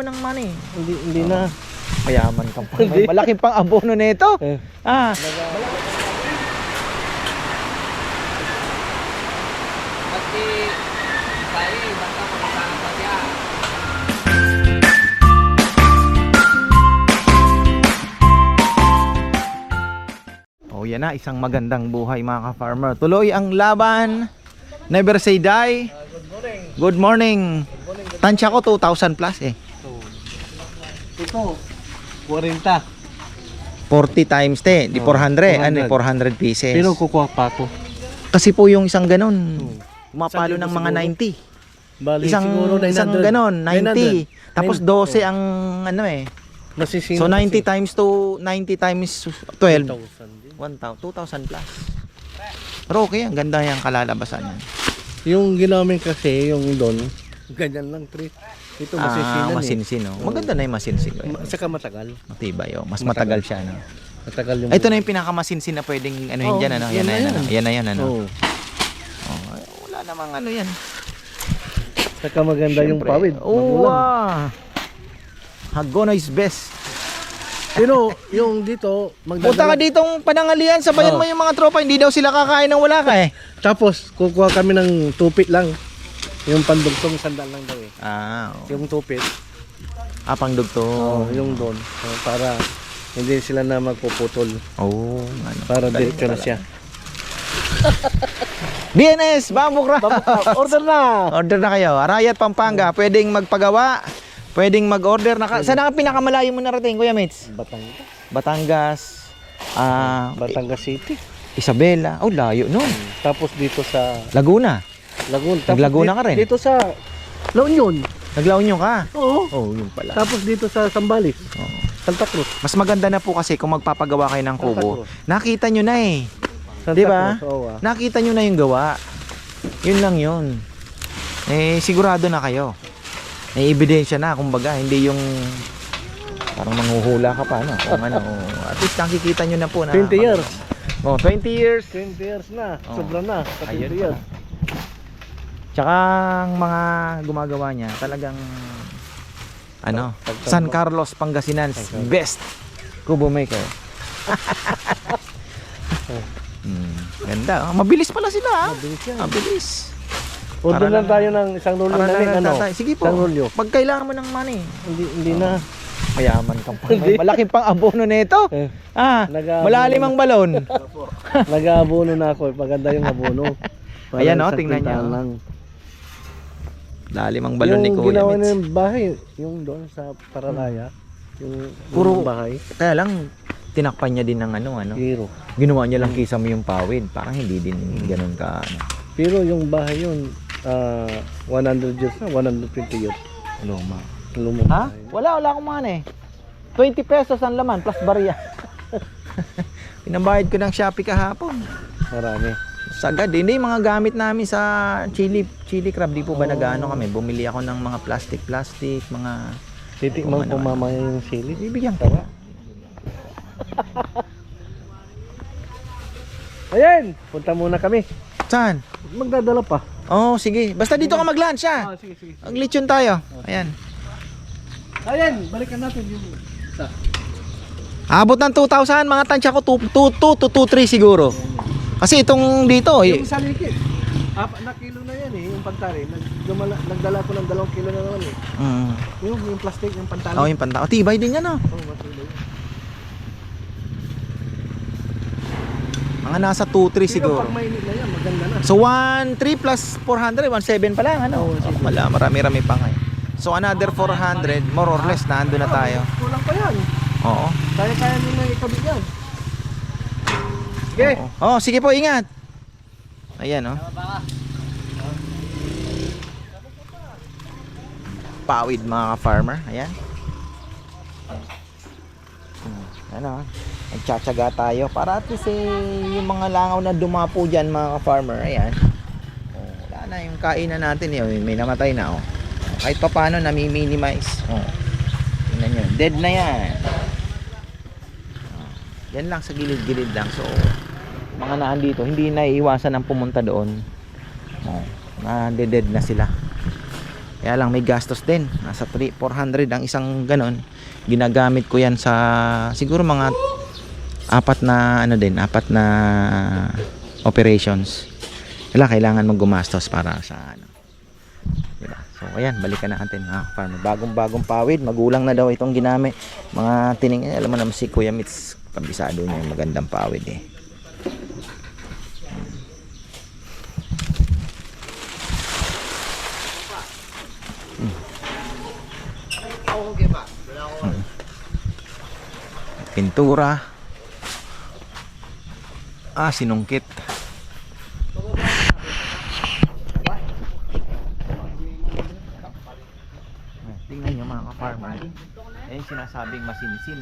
mo ng money. Hindi, hindi na. Mayaman ka pa. Hindi. May malaking pang abono nito. Eh. Ah, Pati tayo, basta makasama pa siya. Oh, yan na, isang magandang buhay mga ka-farmer. Tuloy ang laban. Never say die. good morning. Good morning. Tansya ko 2,000 plus eh. Ito, 40. 40 times te, di Oh, 400. Ano, 400. 400 pieces. Pero kukuha pa ako. Kasi po yung isang ganon, Oh. umapalo Isang ng mga siguro. 90. Bali, Isang, siguro 900. isang ganon, 90. 900. Tapos Nine- 12 ang ano eh. Masisino So 90 kasi. times to 90 times 12. 1,000 din. 1,000, 2,000 plus. Pero okay, ang ganda yung kalalabasan yan. Yung ginamit kasi, yung doon, ganyan lang, treat. Ito Ah, masisinan eh. masinsin oh. Oo. Maganda na yung masinsin. oh. Ma- Saka matagal. Matibay oh. Mas matagal siya no. Matagal yung... Ito na yung pinakamasinsin na pwedeng ano Oo, dyan ano. Yan yan na yan. yan. ano. Na yan ano. Oo. Oh, ay, wala namang ano yan. Saka maganda yung Siyempre. pawid. Oo. magulang. ah. Hagono is best. Pero yung dito, Punta ka magdadala. ditong panangalian, sabayan Oo. mo yung mga tropa, hindi daw sila kakain ng wala ka eh. Tapos, kukuha kami ng tupit lang. Yung pandugtong sandal lang daw eh. Ah, oh. Yung tupit, apang dugto. oh. yung doon. Oh, para hindi sila na magpuputol. Oh, ano. Para diretso na siya. DNS, Bamboo Craft. Order na! Order na kayo. Arayat, Pampanga. Pwedeng magpagawa. Pwedeng mag-order. Naka, saan ang pinakamalayo mo narating, Kuya Mitz? Batangas. Batangas. Ah, Batangas City. Isabela. Oh, layo nun. Tapos dito sa Laguna. Laguna. Tapos Nag-Laguna ka rin? Dito sa La Union. Nagla Union ka. Oo. Oh, yun pala. Tapos dito sa Sambales. Oo. Santa Cruz. Mas maganda na po kasi kung magpapagawa kayo ng kubo. Nakita nyo na eh. Santa Di ba? Cruz. Oo. ah. Nakita nyo na yung gawa. Yun lang yun. Eh, sigurado na kayo. May ebidensya na, kumbaga, hindi yung parang manghuhula ka pa, no? Kung ano, at least nakikita nyo na po na. 20 years. Oh, 20 years. 20 years na. Oo. Sobra na. Sa 20 Ayun years. Tsaka ang mga gumagawa niya, talagang ano, San Carlos, Pangasinan, best kubo maker. hmm, ganda. oh. Mabilis pala sila, ah. Mabilis yan. Mabilis. Order Para lang lang- tayo ng isang rolyo Para na lang rin. Ano? tatay. Sige po. Isang rolyo. Pag kailangan mo ng money, Hindi, hindi na. mayaman ka pa. Hindi. May malaking pang abono nito. Eh, Ah, Nag-aabono malalim ang balon. Nag-aabono na ako. eh. Paganda yung abono. Ayan, oh, tingnan niyo, oh. Lang. Lalim ang balon ni Kuya ginawa niya yung bahay, yung doon sa Paralaya, yung Puro- yung bahay, Kaya lang, tinakpan niya din ng ano, ano. zero. Ginawa niya lang kisame yung pawid. Parang hindi din ganun ka, ano. Pero yung bahay yun, ah 100 years na, 120 years. Luma. Lumang Ha? bahay. Wala, wala akong mga eh. 20 pesos ang laman plus barya. Pinabayad ko ng Shopee kahapon. Marami. Sagad, hindi yung mga gamit namin sa chili chili crab di po ba Oh. nagaano kami. Bumili ako ng mga plastic plastic, mga Titikman ko mamaya yung sili. bibigyan ka. Ayan! Punta muna kami. Saan? Magdadala pa. Oh, sige. Basta dito ka mag-lunch ha. sige, sige. Ang lechon tayo. Ayan. Ayan! Balikan natin yung... Sa. Abot ng 2,000 mga tansya ko 2 2 to 2 3 siguro. Kasi itong dito eh. Yung sa likid. Apat na kilo na yan eh, yung pantari. Nag, dumala, nagdala ko ng dalawang kilo na naman eh. Mm. Yung, yung plastic, yung pantali. Oh, yung panta. Oh, tibay din yan oh. Oh, matuloy. Mga nasa 2 3 Pero siguro. pag mainit na yan, maganda na. So 1 3 plus 400, 1 7 pa lang ano. Oh, wala, marami-rami pa ngayon. So another 400, more or less nando na tayo. Kulang pa yan. Oo. Kaya-kaya nyo na ikabit yan. Sige. Oh, sige po, ingat. Ayan, oh. Pawid mga ka-farmer. Ayan. Hmm, Ano, nagtsatsaga tayo para at least eh, yung mga langaw na dumapo dyan mga ka-farmer. Ayan. Oh, wala na yung kainan natin. Eh. May namatay na, oh. Kahit pa paano, nami-minimize. Oh. Tingnan nyo. Dead na yan. Oh. Yan lang sa gilid-gilid lang. So, mga naan dito, hindi na iiwasan ang pumunta doon. Oh, na na sila. Kaya lang may gastos din. Nasa 3, 400 ang isang ganon. Ginagamit ko yan sa siguro mga apat na ano din, apat na operations. Kaya kailangan mong gumastos para sa ano. Diba? So ayan, balikan natin mga farmer. Bagong bagong pawid, magulang na daw itong ginamit. Mga tining, eh, alam mo naman si Kuya Mitz, kabisado niya yung magandang pawid eh. Pintura. Ah, sinungkit. Tingnan nyo mga ka-farmer. Eh, sinasabing masinsin.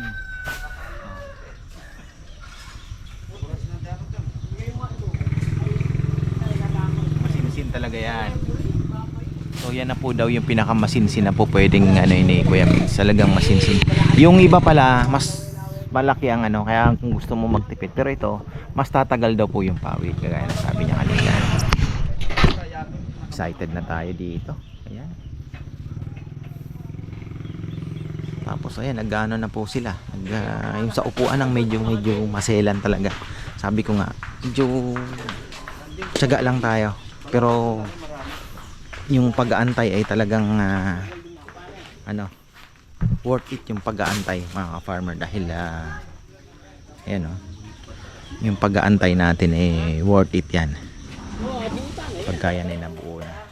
Masinsin talaga yan. So yan na po daw yung pinakamasinsin na po pwedeng ano ini Kuya Mix. Talagang masinsin. Yung iba pala mas malaki ang ano kaya kung gusto mo magtipid pero ito mas tatagal daw po yung pawid kagaya ng sabi niya kanina. Excited na tayo dito. Ayan. Tapos ayan, nagano na po sila. Nag, ah, yung sa upuan ang medyo medyo maselan talaga. Sabi ko nga, medyo tiyaga lang tayo. Pero yung pag-aantay ay talagang ah, ano worth it yung pag-aantay mga farmer dahil ah, ayan oh, yung pag-aantay natin eh worth it yan pagka yan ay nabuo na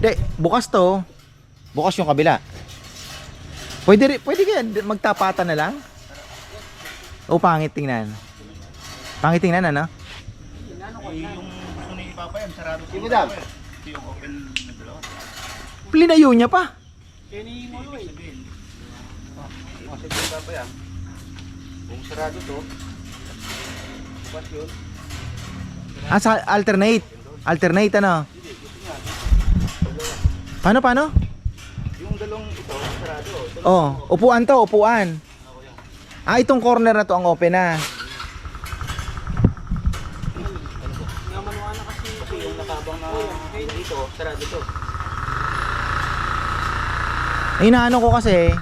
Hindi, bukas to. Bukas yung kabila. Pwede, pwede kaya magtapatan na lang? O pangit tingnan? Pangit tingnan ano? Sige, madam. Plinayo niya pa. Kasi yung papa yan. Kung sarado to, bukas yun. Ah, sa alternate. Alternate ano? Paano, paano? Yung dalawang ito, sarado. Ito, Oh, upuan to, upuan. Ah, itong corner na to ang open na. kasi yung nakabang na dito, sarado to. Inaano ko kasi,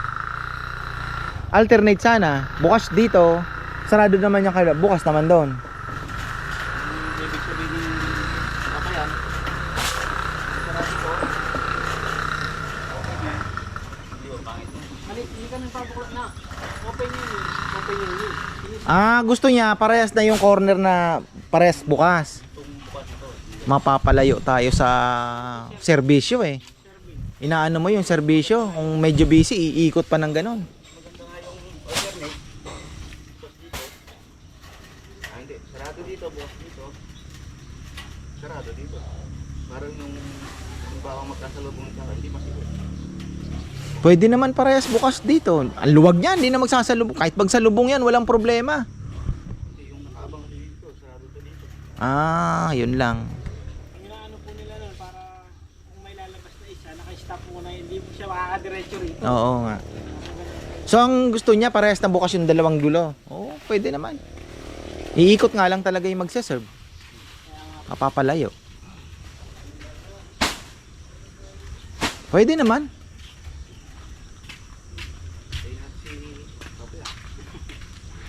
alternate sana. Bukas dito, sarado naman yung kabila. Bukas naman doon. Ibig sabihin yan, sarado to. Okay. Hindi ba pangit? Mali, hindi ka nang pabuklat na. Open yun eh. Open yun. Ah, gusto niya parehas na yung corner na parehas bukas. Mapapalayo tayo sa serbisyo eh. Inaano mo yung serbisyo, kung medyo busy, iikot pa ng ganon. Ah. Sarado dito, bukas dito. Sarado dito. Parang yung bawang magkasalubong sa hindi masiguro. Pwede naman parehas bukas dito. Ang luwag niyan, hindi na magsasalubong. Kahit magsalubong yan, walang problema. Ah, yun lang. Ang inaano po nila nun para kung may lalabas na isa, naka-stop muna yun. Hindi makakadiretso rito. Oo nga. So ang gusto niya parehas na bukas yung dalawang dulo. Oo, pwede naman. Iikot nga lang talaga yung magsaserve. Mapapalayo. Pwede naman.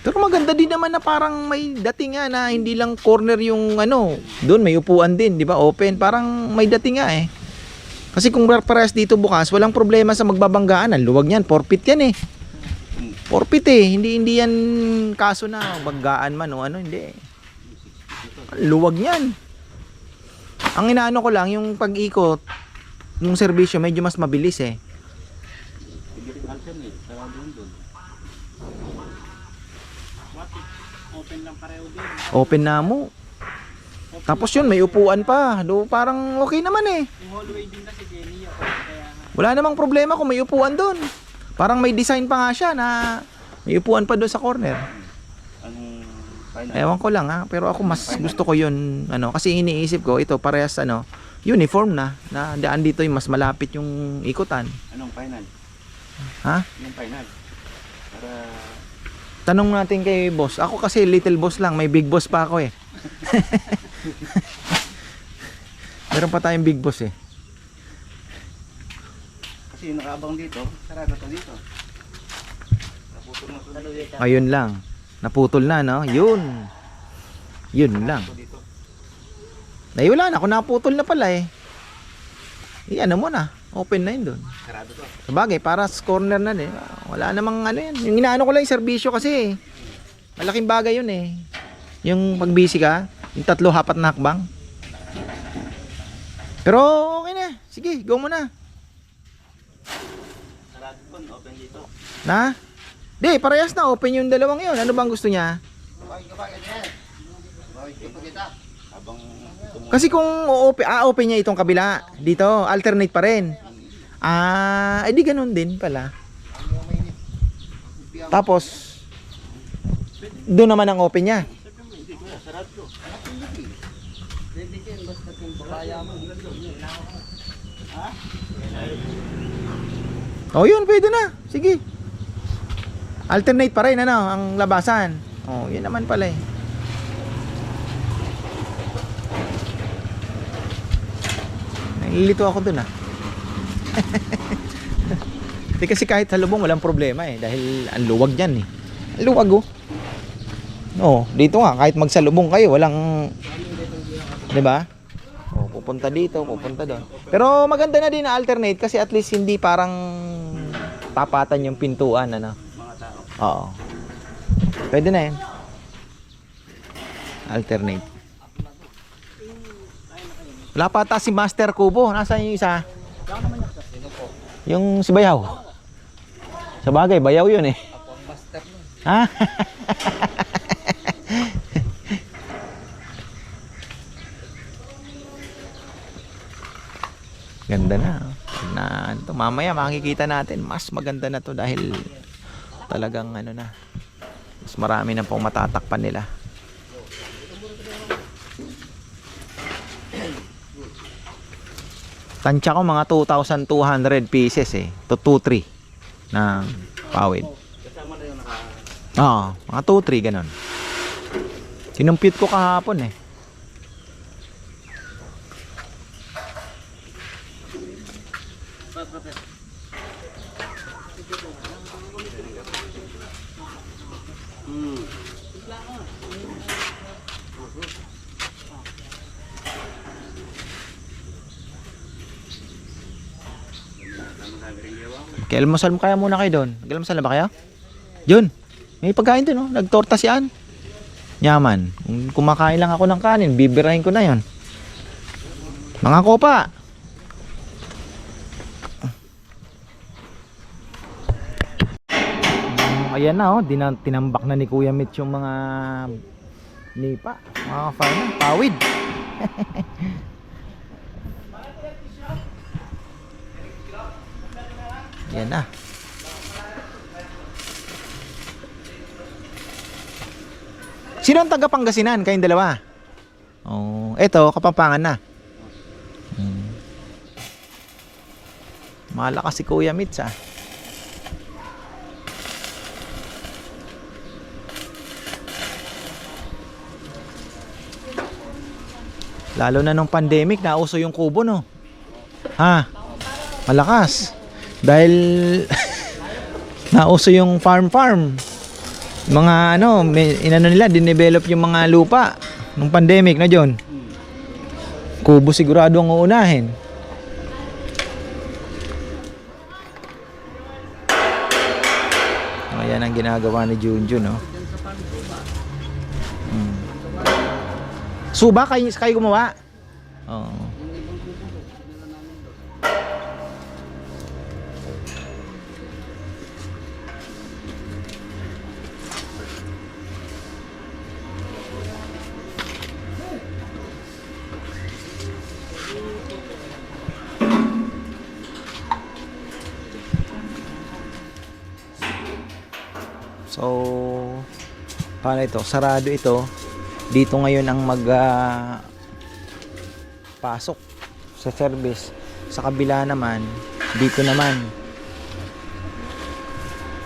Pero maganda din naman na parang may dating nga na hindi lang corner yung ano, doon may upuan din, di ba? Open, parang may dating nga eh. Kasi kung parehas dito bukas, walang problema sa magbabanggaan. Ang luwag niyan, forfeit yan eh. Forfeit eh, hindi hindi yan kaso na banggaan man o ano, hindi. Luwag niyan. Ang inaano ko lang, yung pag-ikot, yung serbisyo medyo mas mabilis eh. Open na mo. Tapos yun, may upuan pa. Do, parang okay naman eh. Yung hallway din kasi Jenny ako. Kaya nga. Wala namang problema kung may upuan doon. Parang may design pa nga siya na may upuan pa doon sa corner. Anong final? Ewan ko lang ha, pero ako mas gusto ko yun, ano, kasi iniisip ko, ito parehas ano, uniform na, na daan dito yung mas malapit yung ikutan. Anong final? Ha? Yung final. Para Tanong natin kay boss. Ako kasi little boss lang, may big boss pa ako eh. Meron pa tayong big boss eh. Kasi yung nakaabang dito, sarado to dito. Naputol na to dito. Ayun lang. Naputol na, no? Yun. Yun lang. Ay, wala na. Kung naputol na pala eh. Eh, ano mo na. Open na yun doon. Sarado to. Sabagay, para sa corner na din. Wala namang ano yan. Yung inaano ko lang yung serbisyo kasi eh. Malaking bagay yun eh. Yung pag busy ka, yung tatlo, hapat na hakbang. Pero okay na. Sige, go mo na. Sarado open dito. Na? Di, parehas na. Open yung dalawang yun. Ano bang gusto niya? Kasi kung open, ah, open niya itong kabila. Dito, alternate pa rin. Ah, edi ganun din pala. Tapos, doon naman ang open niya. Hindi kuya, sarado to. Oh, yun, pwede na. Sige. Alternate pa rin, ano, ang labasan. Oh, yun naman pala eh. Nalilito ako dun ah. Di kasi kahit halubong walang problema eh. Dahil ang luwag yan eh. Ang luwag oh. Oo, dito nga, kahit magsalubong kayo, walang... Di ba? Pupunta dito, pupunta doon. Pero maganda na din na alternate kasi at least hindi parang tapatan yung pintuan, ano. Oo. Pwede na yan. Alternate. Wala pa ata si Master Kubo. Nasaan yung isa? Yung si Bayaw. Sa bagay, Bayaw yun eh. Ako ang master nun. Ha? Ganda na. Na to mamaya makikita natin mas maganda na to dahil talagang ano na. Mas marami na pong matatakpan nila. Tansya ko mga 2,200 pieces eh. To 2-3 ng pawid. Oo, mga 2-3 ganun. Sinumpit ko kahapon eh. Kailan mo kaya muna kayo doon? Nagalmasal na ba kayo? Yun. May pagkain doon, oh. Nagtorta si Ann. Yaman. Kung kumakain lang ako ng kanin, bibirahin ko na yon. Mga kopa. Mm, ayan na, oh. Dinan tinambak na ni Kuya Mitch yung mga nipa. Mga farmer. Pawid. Yan na. Sino ang taga Pangasinan? Kayong dalawa? Oh, eto, Kapampangan na. Hmm. Malakas si Kuya Mitch ah. Lalo na nung pandemic, nauso yung kubo no. Ha? Malakas. Dahil nauso yung farm farm. Mga ano, may, inano nila, dinevelop yung mga lupa nung pandemic na John. Kubo sigurado ang uunahin. Ayan ang ginagawa ni Junjun, no? Hmm. Suba, kayo, kayo gumawa? Oo. So, paano ito? Sarado ito. Dito ngayon ang mag ah, pasok sa service. Sa kabila naman, dito naman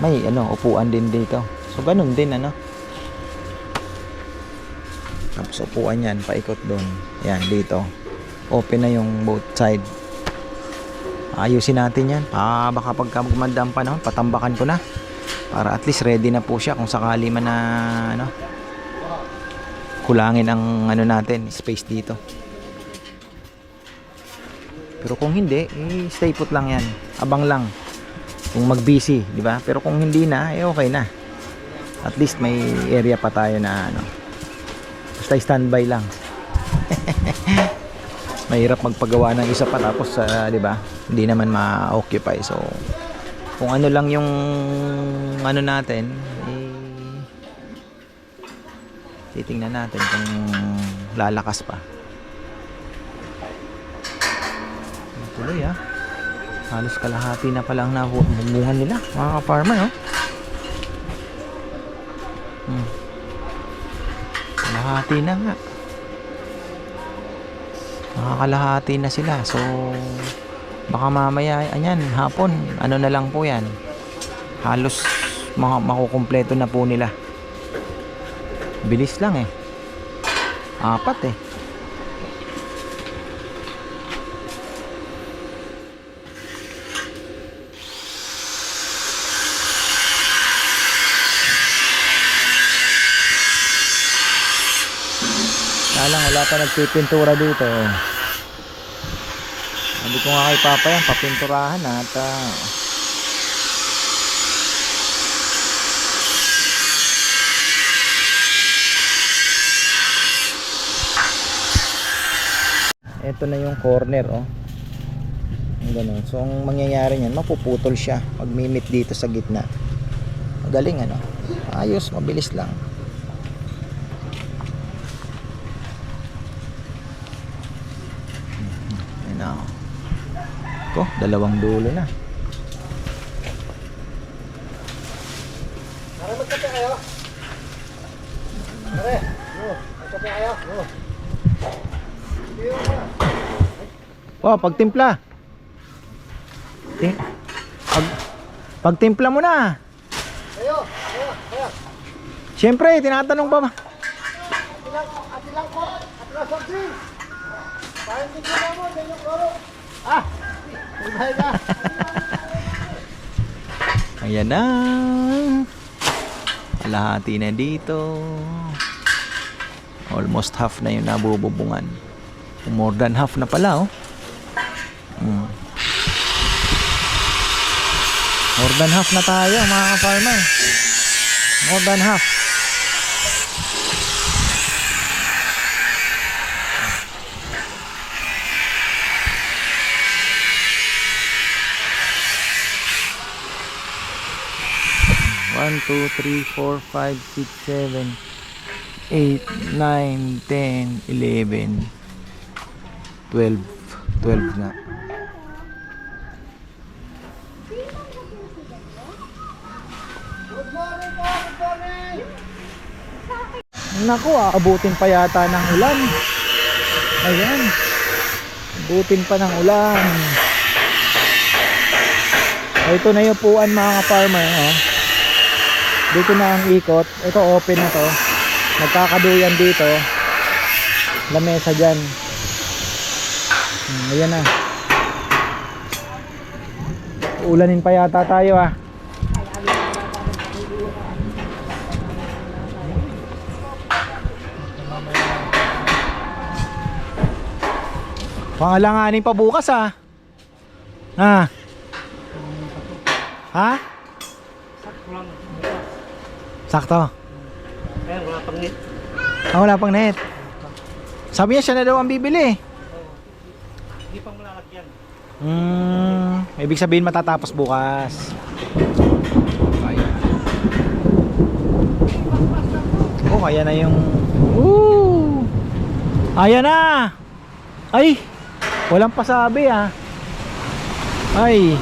may ano, upuan din dito. So ganun din ano. Tapos upuan yan, paikot doon. Yan, dito. Open na yung both side. Ayusin natin yan. Ah, baka pagka gumanda ang panahon, patambakan ko na. Para at least ready na po siya kung sakali man na ano, kulangin ang ano natin, space dito. Pero kung hindi, eh, stay put lang yan. Abang lang. Kung mag-busy, di ba? Pero kung hindi na, eh okay na. At least may area pa tayo na ano. Basta standby lang. Mahirap magpagawa ng isa pa tapos ah, di ba? Hindi naman ma-occupy. So kung ano lang yung ano natin, eh, titingnan natin kung lalakas pa. Tuloy ah. Halos kalahati na pala ang nabubuhan nila, mga farmer, no? Hmm. Kalahati na nga. Nakakalahati na sila. So, baka mamaya, ayan, hapon, ano na lang po yan. Halos makukumpleto na po nila. Bilis lang eh. Apat eh. Lang, wala pa nagpipintura dito. Sabi ko nga kay Papa yan, papinturahan na at ah, Ito na yung corner, oh. Ganun. So, ang mangyayari niyan, mapuputol siya pag mimit dito sa gitna. Magaling, ano? Ayos, mabilis lang. Ayan na. oh. Ko, dalawang dulo na. Wow, pagtimpla. Ting pag pagtimpla mo na. Ayo, ayo, ayo. Siyempre, tinatanong pa ba? Atilang, atilang ko, atilang soft drinks. Parang hindi ko mo, ganyan kloro. Ah! Ulay na. Ayan na. Kalahati na dito. Almost half na yung nabububungan. More than half na pala, oh. Mm. More than half na tayo, mga ka-farmer. More than half. One, two, three, four, five, six, seven, eight, nine, ten, eleven, twelve. Twelve na. Naku, abutin pa yata ng ulan. Ayan. Abutin pa ng ulan. Ito na yung puan mga farmer. Oh. Dito na ang ikot. Ito open na to. Nagkakaduyan dito. Lamesa dyan. Hmm, ayan na. Ulanin pa yata tayo ah. Pangalanganin pa bukas ah. Ah. Ha? Sakto lang. Sakto. Ayan, wala pang net. Ah, wala pang net. Sabi niya siya na daw ang bibili. Hindi pang malalagyan. Hmm, ibig sabihin matatapos bukas. Ayan. Oh, ayan na yung Woo! Ayan na. Ay, walang pasabi ah. Ay,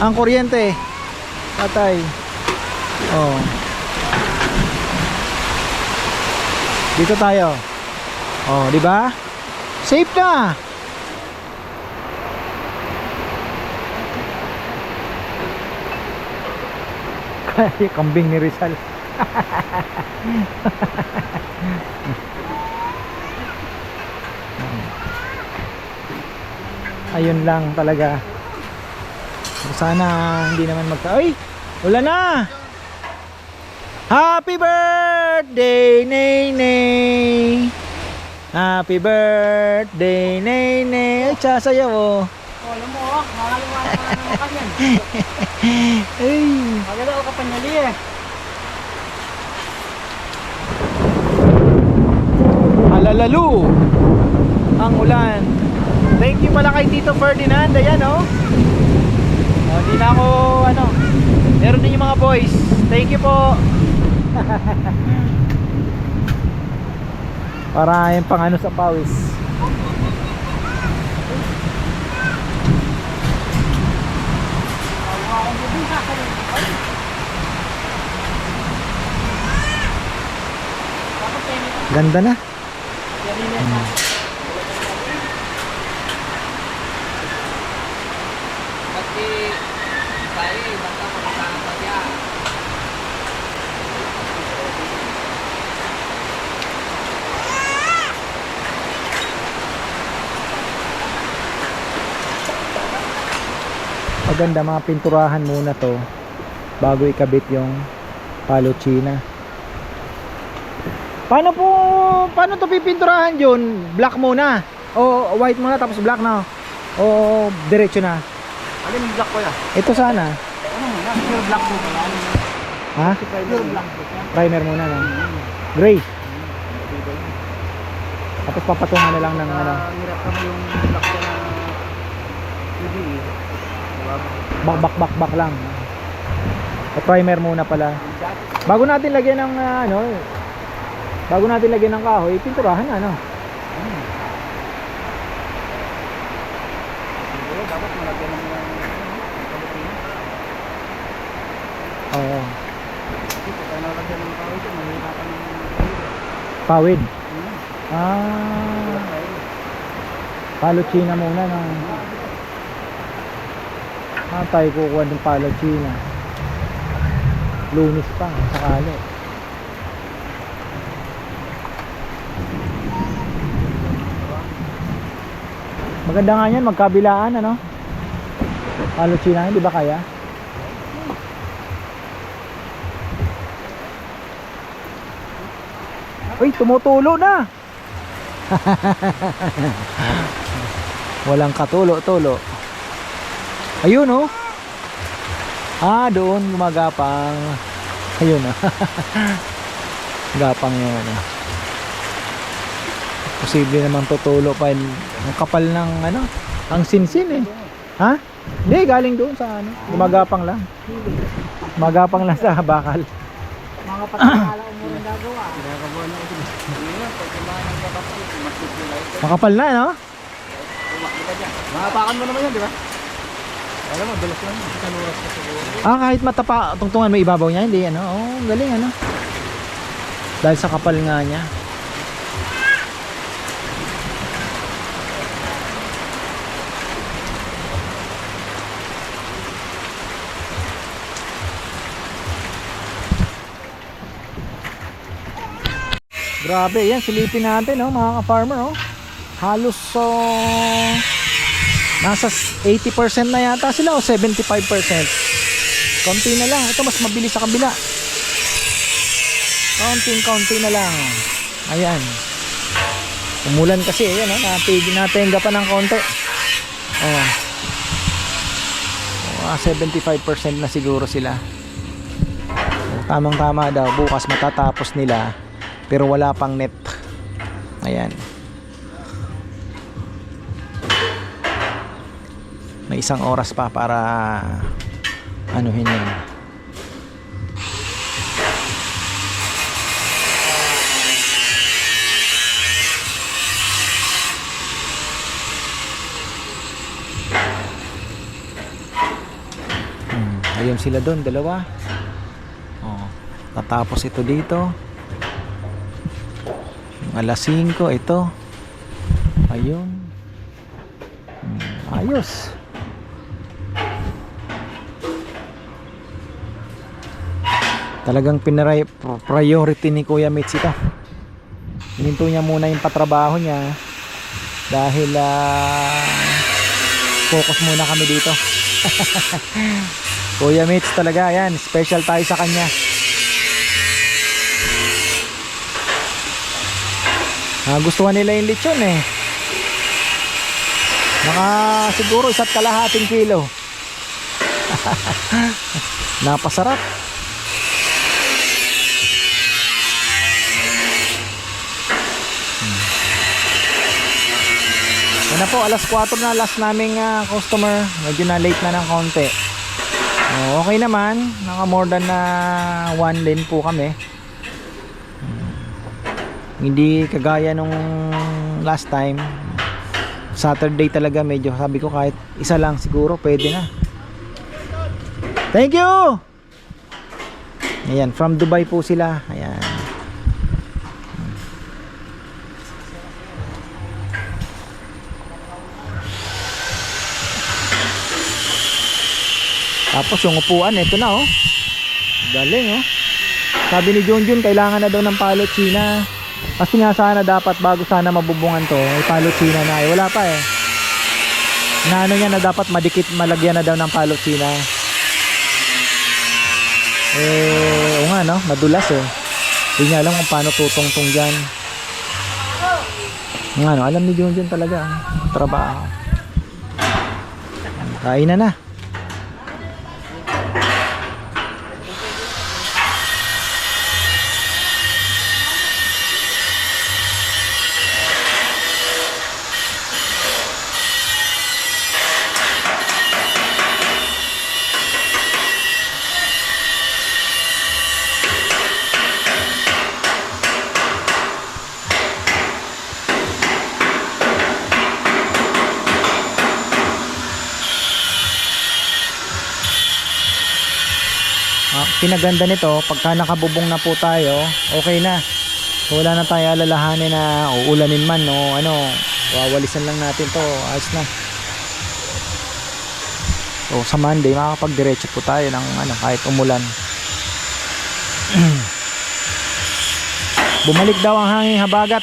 ang kuryente. Patay. Oh. Dito tayo. Oh, di ba? Safe na. Kambing ni Rizal. ayun lang talaga. Sana hindi naman magka ay! Wala na! Happy birthday Nene happy birthday Nene ay sasayaw oh. Oh, alam mo, oh, makaliwala ka naman kanyan. ay! Maganda ako kapanyali eh. alalalu! Ang ulan thank you pala kay Tito Ferdinand. Ayan oh. Oh di na ako ano meron din yung mga boys. Thank you po. Para yung pang ano sa pawis. Ganda na maganda mga pinturahan muna to bago ikabit yung palo china paano po paano to pipinturahan yun black muna o white muna tapos black na o diretso na Alin yung black ko yan? ito sana Ano? Pure black yan? ha Pure black primer muna no gray tapos papatungan na lang ng ano hirap kami yung black na. Diba? Bak bak bak bak lang. O primer muna pala. Bago natin lagyan ng ah, ano bago natin lagyan ng kahoy pinturahan na ano ng kabutina. oo. Kasi pag nalagyan ng ito, mahirapan ng pawid. Hmm. ah. Palo china muna no ah tayo kukuha ng palo china lunis pa sakali maganda nga yan magkabilaan ano palo china hindi ba kaya Uy, tumutulo na. Walang katulo-tulo. Ayun oh. Ah, doon gumagapang. Ayun ah. Gapang yan ano. Posible naman tutulo pa. Ang kapal ng ano, ang sinsin eh. Ha? Hindi, galing doon sa ano. Gumagapang lang. Gumagapang lang sa bakal. Mga patakala ko muna gagawa. Ginagawa na ito. Makapal na, no? Mahapakan mo naman yan, di ba? Alam mo, dulas lang. Isang oras siguro. Ah, kahit matapa, tungtungan may ibabaw niya, hindi ano. Oh, galing ano. Dahil sa kapal nga niya. Grabe, yan silipin natin, oh, mga ka-farmer, oh. Halos so nasa 80% na yata sila o 75%. Konti na lang. Ito mas mabilis sa kabila. Konting-konti na lang. Ayan. Umulan kasi. Ayan, oh, natigil natenga pa ng konti. Oh. Oh, ah, 75% na siguro sila. Oh, Tamang-tama daw. Bukas matatapos nila. Pero wala pang net. Ayan. Isang oras pa para anuhin yan. Hmm, ayun sila doon, dalawa. Oh, tatapos ito dito. Alas 5 ito. Ayun. Hmm, ayos. Talagang pinaray priority ni Kuya Mitch ito. Hininto niya muna yung patrabaho niya dahil ah, focus muna kami dito. Kuya Mitch talaga, yan. Special tayo sa kanya. Ah, gustuhan nila yung lechon eh. Naka siguro isa't kalahating kilo. Napasarap. Na po, alas 4 na last naming ah, customer. Medyo na late na ng konti. Oh, okay naman. Naka more than na one lane po kami. Hmm. Hindi kagaya nung last time. Saturday talaga medyo sabi ko kahit isa lang siguro pwede na. Thank you! Ayan, from Dubai po sila. Ayan. Tapos yung upuan, ito na oh. Galing oh. Sabi ni Junjun, kailangan na daw ng palotsina. Kasi nga sana dapat bago sana mabubungan to, may palotsina na. Eh, wala pa eh. Naano niya na dapat madikit, malagyan na daw ng palotsina. Eh, o nga no, madulas eh. Hindi niya alam kung paano tutong-tong dyan. Nga no, alam ni Junjun talaga. ang Trabaho. Kain na na. Pinaganda nito, pagka nakabubong na po tayo, okay na. Wala na tayo alalahanin na uulanin man o ano, wawalisan lang natin to, ayos na. So, sa Monday, makakapagdiretso po tayo ng ano, kahit umulan. Bumalik daw ang hanging habagat.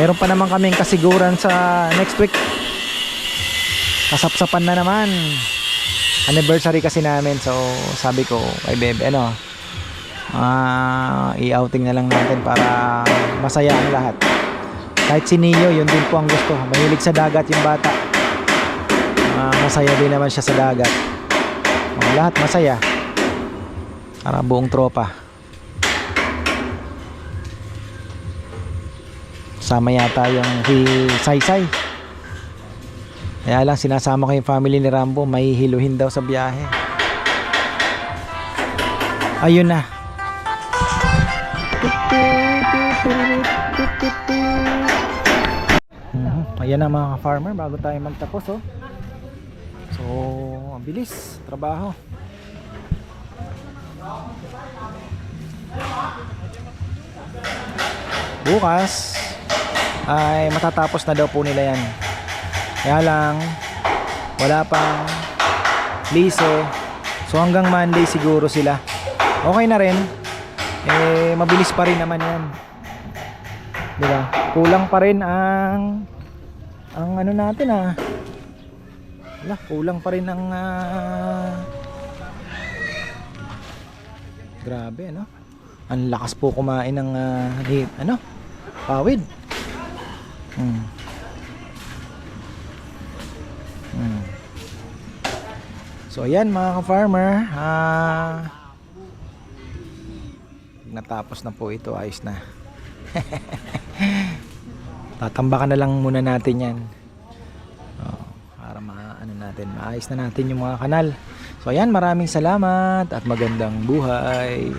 Meron pa naman kaming kasiguran sa next week. Kasapsapan na naman anniversary kasi namin so sabi ko kay Bebe ano ah i-outing na lang natin para masaya ang lahat. Kahit si Neo yun din po ang gusto. Mahilig sa dagat yung bata. Ah, masaya din naman siya sa dagat. Oh, lahat masaya. Para buong tropa. Sama yata yung si Saysay kaya lang sinasama ko yung family ni Rambo, may hiluhin daw sa biyahe. Ayun na. Mhm. Ayan na mga farmer bago tayo magtapos oh. So, ang bilis, trabaho. Bukas ay matatapos na daw po nila yan. Kaya lang, wala pang liso. So hanggang Monday siguro sila. Okay na rin. Eh, mabilis pa rin naman yan. Di ba? Kulang pa rin ang ang ano natin ah. Wala, kulang pa rin ang ah, Grabe ano? Ang lakas po kumain ng di- ano? Pawid. Hmm. Hmm. So ayan mga ka-farmer, ah natapos na po ito, ayos na. Tatambakan na lang muna natin 'yan. Oh, para maano natin, maayos na natin yung mga kanal. So ayan, maraming salamat at magandang buhay.